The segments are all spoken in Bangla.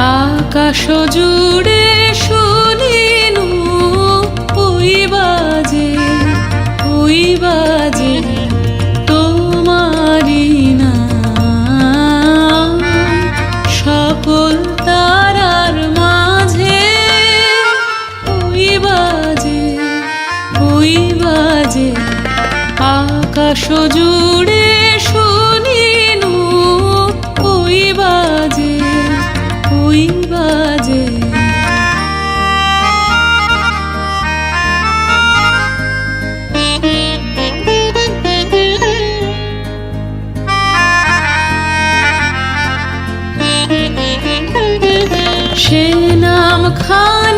আকাশ জুড়ে শুনিনু ওই বাজে ওই বাজে তোমারি না মাঝে ওই বাজে ওই বাজে আকাশ জুড়ে শুনিনু ওই বাজে ওই বাজে। সে নাম খানি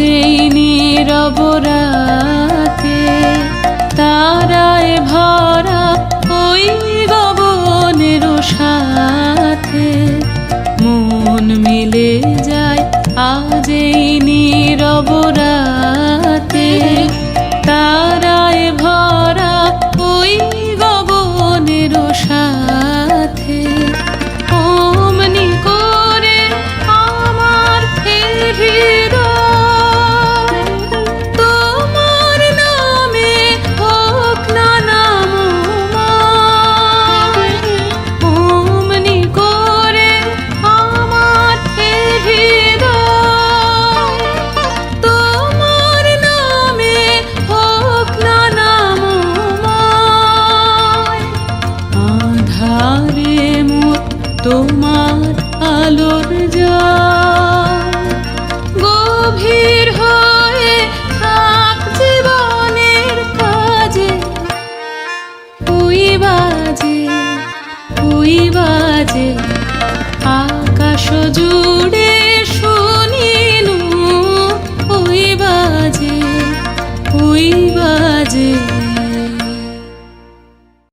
এই নীরব রাতে তারায় ভরা ওই গবনের সাথে মন মিলে যায় আজ এই নীরব তোমার আলোর জল গভীর হয়ে থাক জীবনের কাজে। ওই বাজে ওই বাজে আকাশ জুড়ে